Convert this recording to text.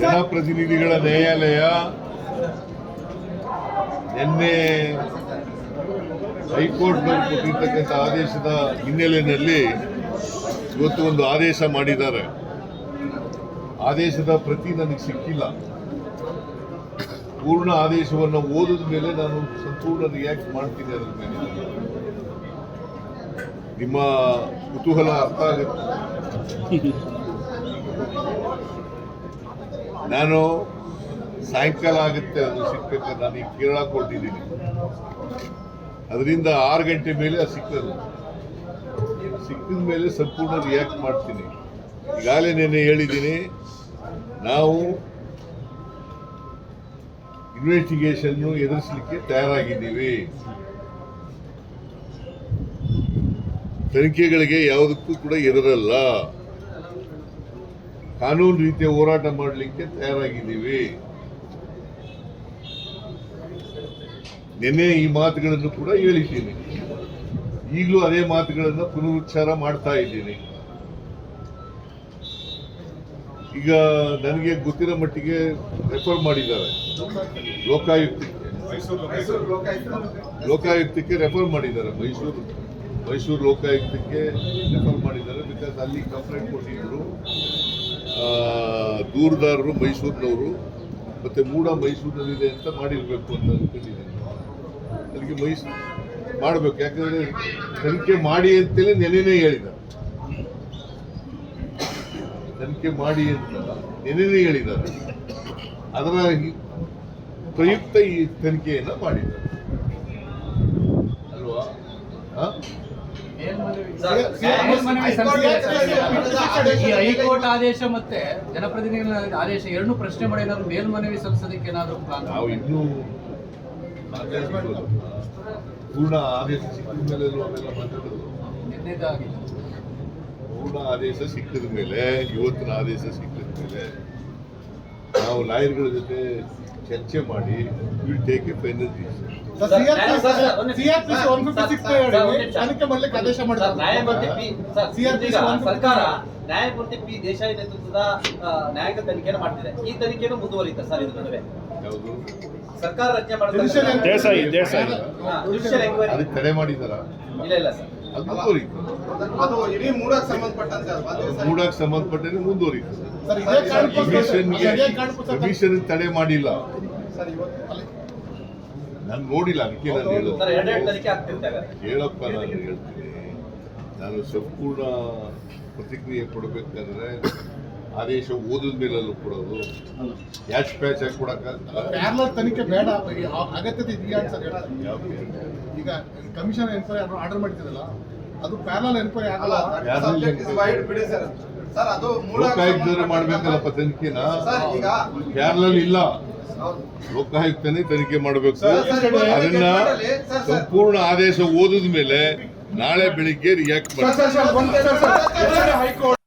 ಜನಪ್ರತಿನಿಧಿಗಳ ನ್ಯಾಯಾಲಯ ನಿನ್ನೆ ಹೈಕೋರ್ಟ್ನವರು ಕೊಟ್ಟಿರ್ತಕ್ಕಂಥ ಆದೇಶದ ಹಿನ್ನೆಲೆಯಲ್ಲಿ ಇವತ್ತು ಒಂದು ಆದೇಶ ಮಾಡಿದ್ದಾರೆ. ಆದೇಶದ ಪ್ರತಿ ನನಗೆ ಸಿಕ್ಕಿಲ್ಲ. ಪೂರ್ಣ ಆದೇಶವನ್ನು ಓದಿದ ಮೇಲೆ ನಾನು ಸಂಪೂರ್ಣ ರಿಯಾಕ್ಟ್ ಮಾಡ್ತೀನಿ ಅದರ ಮೇಲೆ. ನಿಮ್ಮ ಕುತೂಹಲ ಅರ್ಥ ಆಗುತ್ತೆ. ನಾನು ಸಾಯಂಕಾಲ ಆಗುತ್ತೆ ಅದು ಸಿಗ್ಬೇಕಾದ್ರೆ ನಾನು ಈಗ ಕೇರಳ ಕೊಟ್ಟಿದ್ದೀನಿ. ಅದರಿಂದ ಆರು ಗಂಟೆ ಮೇಲೆ ಅದು ಸಿಕ್ಕದು ಸಿಕ್ಕಿದ ಮೇಲೆ ಸಂಪೂರ್ಣ ರಿಯಾಕ್ಟ್ ಮಾಡ್ತೀನಿ. ಈಗಾಗಲೇ ನೆನ್ನೆ ಹೇಳಿದ್ದೀನಿ, ನಾವು ಇನ್ವೆಸ್ಟಿಗೇಷನ್ ಎದುರಿಸಲಿಕ್ಕೆ ತಯಾರಾಗಿದ್ದೀವಿ. ತನಿಖೆಗಳಿಗೆ ಯಾವುದಕ್ಕೂ ಕೂಡ ಎದುರಲ್ಲ. ಕಾನೂನು ರೀತಿಯ ಹೋರಾಟ ಮಾಡಲಿಕ್ಕೆ ತಯಾರಾಗಿದ್ದೀವಿ. ನಿನ್ನೆ ಈ ಮಾತುಗಳನ್ನು ಕೂಡ ಹೇಳಿದ್ದೀನಿ. ಈಗಲೂ ಅದೇ ಮಾತುಗಳನ್ನು ಪುನರುಚ್ಚಾರ ಮಾಡ್ತಾ ಇದ್ದೀನಿ. ಈಗ ನನಗೆ ಗೊತ್ತಿರೋ ಮಟ್ಟಿಗೆ ರೆಫರ್ ಮಾಡಿದ್ದಾರೆ. ಲೋಕಾಯುಕ್ತಕ್ಕೆ. ಲೋಕಾಯುಕ್ತಕ್ಕೆ ರೆಫರ್ ಮಾಡಿದ್ದಾರೆ. ಮೈಸೂರು ಮೈಸೂರು ಲೋಕಾಯುಕ್ತಕ್ಕೆ ರೆಫರ್ ಮಾಡಿದ್ದಾರೆ. ಬಿಕಾಸ್ ಅಲ್ಲಿ ಕಂಪ್ಲೇಂಟ್ ಕೊಟ್ಟಿದ್ರು. ಆ, ದೂರುದಾರರು ಮೈಸೂರಿನವರು, ಮತ್ತು ಮೂಡ ಮೈಸೂರಿನಲ್ಲಿದೆ ಅಂತ ಮಾಡಿರಬೇಕು ಅಂತ ಅಂದ್ಕೊಂಡಿದ್ದೀನಿ ಅದಕ್ಕೆ ಮೈಸೂರು ಮಾಡಬೇಕು. ಯಾಕಂದರೆ ತನಿಖೆ ಮಾಡಿ ಅಂತೇಳಿ ನೆನೆನೇ ಹೇಳಿದ. ತನಿಖೆ ಮಾಡಿ ಅಂತ ನೆನೆನೇ ಹೇಳಿದ್ದಾರೆ ಅದರ ಪ್ರಯುಕ್ತ ಈ ತನಿಖೆಯನ್ನು ಮಾಡಿದ್ದಾರೆ ಈ ಹೈಕೋರ್ಟ್ ಆದೇಶ ಮತ್ತೆ ಜನಪ್ರತಿನಿಧಿಗಳ ಆದೇಶ ಎರಡನ್ನೂ ಪ್ರಶ್ನೆ ಮಾಡಿ ಏನಾದ್ರು ಮೇಲ್ಮನವಿ ಸಲ್ಲಿಸೋದಕ್ಕೆ ಏನಾದ್ರು ಪ್ಲಾನ್ ನಾವು ಇನ್ನೂ ಪೂರ್ಣ ಆದೇಶ ಸಿಕ್ಕಿದ ಮೇಲೆ ಅವೆಲ್ಲ ಮಾತಾಡೋದು ಪೂರ್ಣ ಆದೇಶ ಸಿಕ್ಕಿದ ಮೇಲೆ ಇವತ್ತಿನ ಆದೇಶ ಸಿಕ್ಕಿದ ಮೇಲೆ ನಾವು ಲಾಯರ್ಗಳ ಜೊತೆ ಚರ್ಚೆ ಮಾಡಿ ವಿಲ್ ಟೇಕ್ ಎ ಫೈನಲ್ ಸರ್ಕಾರ ನ್ಯಾಯಮೂರ್ತಿ ಪಿ ದೇಶಾಯಿ ನೇತೃತ್ವದ ನ್ಯಾಯಾಂಗ ತನಿಖೆಯನ್ನು ಮಾಡ್ತಿದೆ. ಈ ತನಿಖೆಯನ್ನು ಮುಂದುವರಿಯುತ್ತೆ ಸರ್ ಇದು ನಡುವೆ. ಸರ್ಕಾರ ರಚನೆ ಮಾಡ್ತಾರೆ ತಡೆ ಮಾಡಿದಾರ? ಇಲ್ಲ ಇಲ್ಲ ಸರ್. ಅದು ಮುಂದುವರಿತು. ಅದು ಇಡೀ ಮೂಡಕ್ಕೆ ಸಂಬಂಧಪಟ್ಟಂತೆ ಅದು ಮೂಡಕ್ಕೆ ಸಂಬಂಧಪಟ್ಟಂತೆ ಮುಂದುವರಿತು. ಸರ್ ಇದೇ ಕಾರಣಕ್ಕೋಸ್ಕರ ಕಮಿಷನ್ಗೆ ಕಮಿಷನ್ ತಡೆ ಮಾಡಿಲ್ಲ. ಸರ್ ಇವತ್ತು ಅಲ್ಲಿ ನಾನು ನೋಡಿಲ್ಲ ಅದಕ್ಕೆ ನಾನು ಹೇಳೋದು ಹೇಳಪ್ಪ. ನಾನು ಹೇಳ್ತೀನಿ. ನಾನು ಸಂಪೂರ್ಣ ಪ್ರತಿಕ್ರಿಯೆ ಕೊಡಬೇಕಾದ್ರೆ ಆದೇಶ ಓದಿದ ಮೇಲಲ್ಲೂ ಕೊಡೋದು ಯಾಚ್ ಪ್ಯಾಚ್ ಆಗಿ ಕೊಡಕ್ಕಾಗಲ್ಲ ಪ್ಯಾರಲಲ್ ತನಿಖೆ ಬೇಡ ಅಗತ್ಯತೆ ಇದೆಯಾ ಸರ್? ಈಗ ಕಮಿಷನ್ ಎನ್ಕ್ವೈರಿ ಆರ್ಡರ್ ಮಾಡಿದ್ದೀರಲ್ಲ ಅದು ಪ್ಯಾರಲಲ್ ಎನ್ಕ್ವೈರಿ ಆಗಲ್ಲ ಯಾರು ಬಿಡಿ ಸರ್ ಸರ್ ಅದು ಲೋಕಾಯುಕ್ತರು ಮಾಡ್ಬೇಕಲ್ಲಪ್ಪ ತನಿಖೆನ ಸರ್ ಈಗ ಪ್ಯಾರಲಲ್ ಇಲ್ಲ. ಲೋಕಾಯುಕ್ತನೇ ತನಿಖೆ ಮಾಡಬೇಕು ಅದನ್ನ. ಸಂಪೂರ್ಣ ಆದೇಶ ಓದಿದ ಮೇಲೆ ನಾಳೆ ಬೆಳಿಗ್ಗೆ ರಿಯಾಕ್ಟ್ ಮಾಡಿ sir, sir, sir, sir, sir, high court